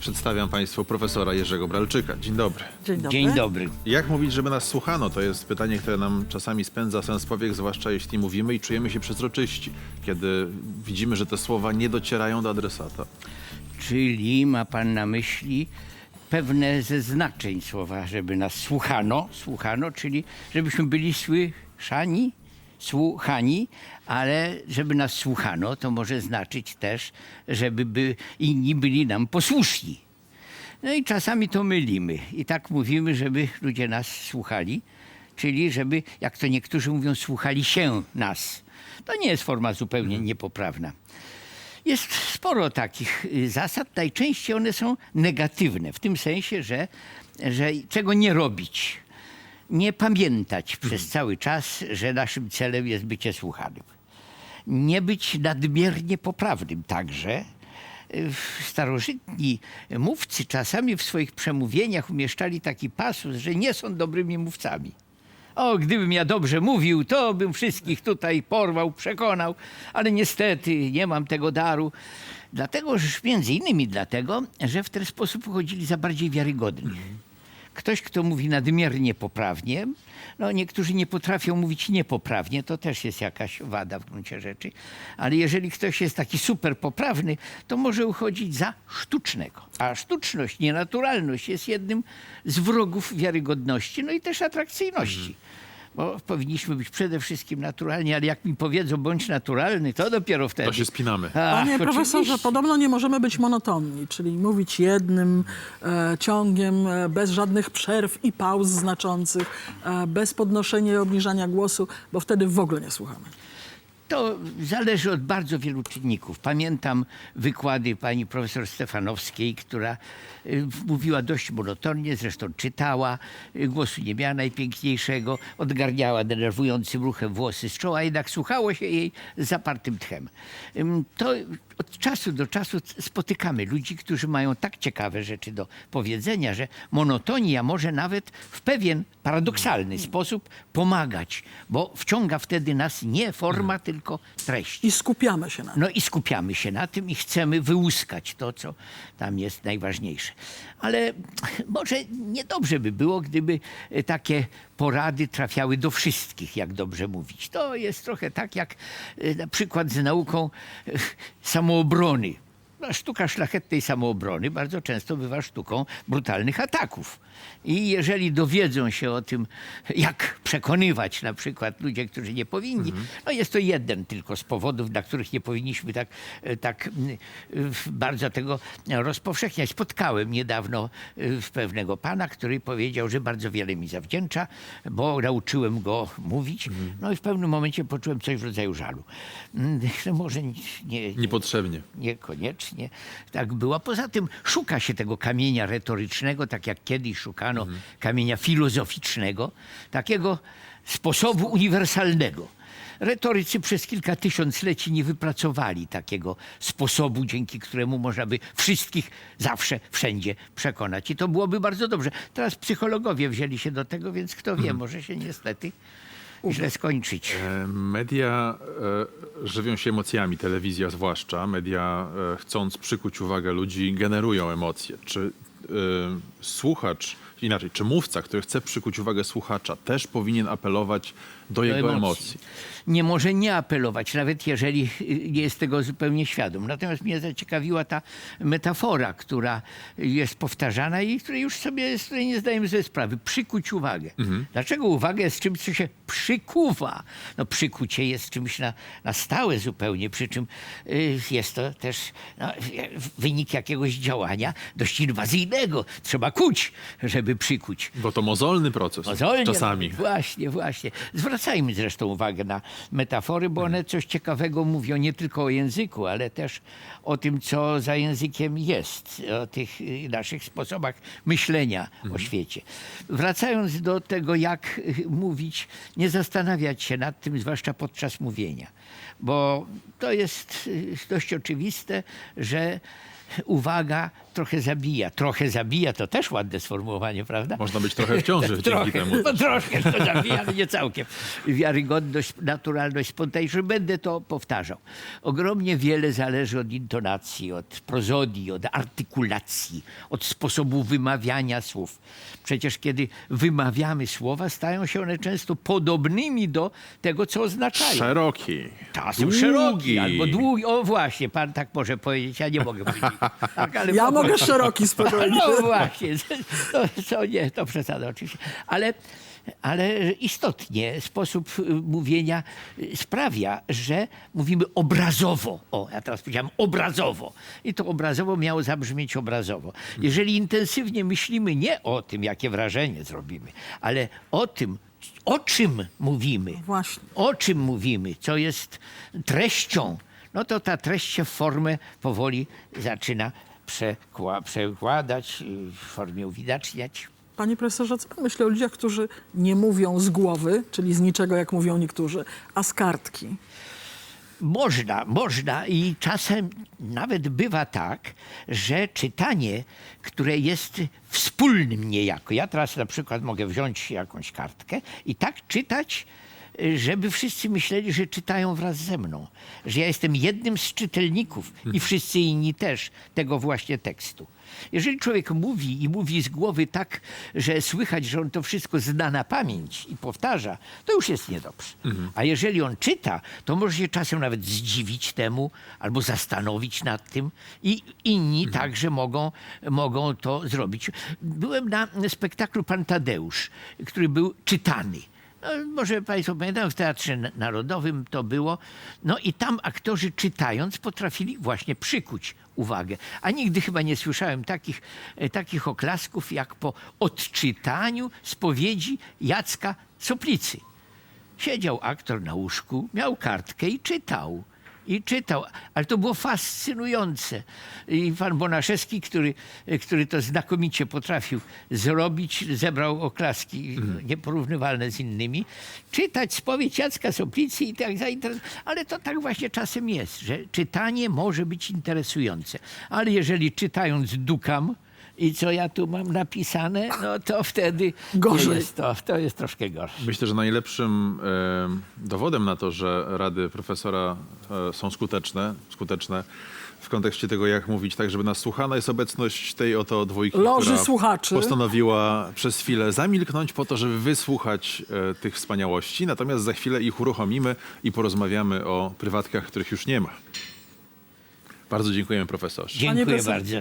Przedstawiam Państwu profesora Jerzego Bralczyka. Dzień dobry. Dzień dobry. Dzień dobry. Jak mówić, żeby nas słuchano? To jest pytanie, które nam czasami spędza sens powiek, zwłaszcza jeśli mówimy i czujemy się przezroczyści, kiedy widzimy, że te słowa nie docierają do adresata. Czyli ma pan na myśli pewne ze znaczeń słowa, żeby nas słuchano, słuchano, czyli żebyśmy byli słyszani, słuchani, ale żeby nas słuchano, to może znaczyć też, żeby by inni byli nam posłuszni. No i czasami to mylimy i tak mówimy, żeby ludzie nas słuchali, czyli żeby, jak to niektórzy mówią, słuchali się nas. To nie jest forma zupełnie niepoprawna. Jest sporo takich y, zasad. Najczęściej one są negatywne, w tym sensie, że, że czego nie robić. Nie pamiętać przez cały czas, że naszym celem jest bycie słuchanym. Nie być nadmiernie poprawnym także. Starożytni mówcy czasami w swoich przemówieniach umieszczali taki pasus, że nie są dobrymi mówcami. O, gdybym ja dobrze mówił, to bym wszystkich tutaj porwał, przekonał, ale niestety nie mam tego daru. Dlatego, że między innymi dlatego, że w ten sposób uchodzili za bardziej wiarygodnych. Ktoś, kto mówi nadmiernie poprawnie, no niektórzy nie potrafią mówić niepoprawnie, to też jest jakaś wada w gruncie rzeczy, ale jeżeli ktoś jest taki super poprawny, to może uchodzić za sztucznego. A sztuczność, nienaturalność jest jednym z wrogów wiarygodności, no i też atrakcyjności. Bo powinniśmy być przede wszystkim naturalni, ale jak mi powiedzą, bądź naturalny, to dopiero wtedy. To się spinamy. Ach, Panie profesorze, oczywiście. podobno nie możemy być monotonni, czyli mówić jednym e, ciągiem, e, bez żadnych przerw i pauz znaczących, e, bez podnoszenia i obniżania głosu, bo wtedy w ogóle nie słuchamy. To zależy od bardzo wielu czynników. Pamiętam wykłady pani profesor Stefanowskiej, która y, mówiła dość monotonnie, zresztą czytała, y, głosu nie miała najpiękniejszego, odgarniała denerwującym ruchem włosy z czoła, jednak słuchało się jej z zapartym tchem. To od czasu do czasu spotykamy ludzi, którzy mają tak ciekawe rzeczy do powiedzenia, że monotonia może nawet w pewien paradoksalny sposób pomagać, bo wciąga wtedy nas nie forma, tylko treść. I skupiamy się na tym. No i skupiamy się na tym i chcemy wyłuskać to, co tam jest najważniejsze. Ale może niedobrze by było, gdyby e, takie porady trafiały do wszystkich, jak dobrze mówić. To jest trochę tak jak e, na przykład z nauką e, samoobrony. No, sztuka szlachetnej samoobrony bardzo często bywa sztuką brutalnych ataków. I jeżeli dowiedzą się o tym, jak przekonywać na przykład ludzie, którzy nie powinni, no jest to jeden tylko z powodów, dla których nie powinniśmy tak, e, tak bardzo tego rozpowszechniać. Spotkałem niedawno e, pewnego pana, który powiedział, że bardzo wiele mi zawdzięcza, bo nauczyłem go mówić. No i w pewnym momencie poczułem coś w rodzaju żalu. Mm, No może nie, nie, Niepotrzebnie. Niekoniecznie tak było. Poza tym szuka się tego kamienia retorycznego, tak jak kiedyś szukano kamienia filozoficznego, takiego sposobu uniwersalnego. Retorycy przez kilka tysiącleci nie wypracowali takiego sposobu, dzięki któremu można by wszystkich zawsze, wszędzie przekonać. I to byłoby bardzo dobrze. Teraz psychologowie wzięli się do tego, więc kto wie, może się niestety źle skończyć. E, Media e, żywią się emocjami, telewizja zwłaszcza. Media, e, chcąc przykuć uwagę ludzi, generują emocje. Czy słuchacz, inaczej, czy mówca, który chce przykuć uwagę słuchacza, też powinien apelować do, jego emocji? Nie może nie apelować, nawet jeżeli nie jest tego zupełnie świadom. Natomiast mnie zaciekawiła ta metafora, która jest powtarzana i której już sobie której nie zdajemy sobie sprawy. Przykuć uwagę. Dlaczego uwaga jest czymś, co się przykuwa? No przykucie jest czymś na, na stałe zupełnie, przy czym y, jest to też no, wynik jakiegoś działania dość inwazyjnego. Trzeba kuć, żeby przykuć. Bo to mozolny proces Mozolnie, czasami. Właśnie, właśnie. Zwracajmy zresztą uwagę na metafory, bo one coś ciekawego mówią nie tylko o języku, ale też o tym, co za językiem jest, o tych y, naszych sposobach myślenia o świecie. Wracając do tego, jak y, mówić, nie zastanawiać się nad tym, zwłaszcza podczas mówienia, bo to jest y, dość oczywiste, że uwaga trochę zabija. Trochę zabija, to też ładne sformułowanie, prawda? Można być trochę w ciąży dzięki trochę, temu. No, troszkę to zabija, ale nie całkiem. Wiarygodność, naturalność, spontaniczność. Będę to powtarzał. Ogromnie wiele zależy od intonacji, od prozodii, od artykulacji, od sposobu wymawiania słów. Przecież kiedy wymawiamy słowa, stają się one często podobnymi do tego, co oznaczają. Szeroki. Czasem długi. szeroki albo długi. O właśnie, pan tak może powiedzieć, ja nie mogę powiedzieć. Tak, ale Ja po- mogę szeroki spokojnie. no właśnie, to, to nie, to przesada oczywiście. Ale, ale istotnie sposób y, mówienia y, sprawia, że mówimy obrazowo. O, ja teraz powiedziałem obrazowo. I to obrazowo miało zabrzmieć obrazowo. Jeżeli intensywnie myślimy nie o tym, jakie wrażenie zrobimy, ale o tym, o czym mówimy, Właśnie. o czym mówimy, co jest treścią, no to ta treść się w formę powoli zaczyna przekła- przekładać, y, w formie uwidaczniać. Panie profesorze, co pan myśli o ludziach, którzy nie mówią z głowy, czyli z niczego, jak mówią niektórzy, a z kartki? Można, można i czasem nawet bywa tak, że czytanie, które jest wspólnym niejako. Ja teraz na przykład mogę wziąć jakąś kartkę i tak czytać, żeby wszyscy myśleli, że czytają wraz ze mną. Że ja jestem jednym z czytelników i wszyscy inni też tego właśnie tekstu. Jeżeli człowiek mówi i mówi z głowy tak, że słychać, że on to wszystko zna na pamięć i powtarza, to już jest niedobrze. A jeżeli on czyta, to może się czasem nawet zdziwić temu albo zastanowić nad tym i inni także mogą, mogą to zrobić. Byłem na spektaklu Pan Tadeusz, który był czytany. No, może Państwo pamiętają, w Teatrze Narodowym to było. No i tam aktorzy czytając potrafili właśnie przykuć uwagę. A nigdy chyba nie słyszałem takich, e, takich oklasków jak po odczytaniu spowiedzi Jacka Soplicy. Siedział aktor na łóżku, miał kartkę i czytał. I czytał, ale to było fascynujące. I pan Bonaszewski, który, który to znakomicie potrafił zrobić, zebrał oklaski nieporównywalne z innymi. Czytać spowiedź Jacka Soplicy i tak zainteresować. Ale to tak właśnie czasem jest, że czytanie może być interesujące. Ale jeżeli czytając dukam, i co ja tu mam napisane, no to wtedy Gorzej. Jest to, to jest troszkę gorsze. Myślę, że najlepszym e, dowodem na to, że rady profesora e, są skuteczne, skuteczne w kontekście tego, jak mówić tak, żeby nas słuchano, jest obecność tej oto dwójki, Loży która słuchaczy. postanowiła przez chwilę zamilknąć po to, żeby wysłuchać e, tych wspaniałości. Natomiast za chwilę ich uruchomimy i porozmawiamy o prywatkach, których już nie ma. Bardzo dziękujemy profesorze. Dziękuję profesor- bardzo.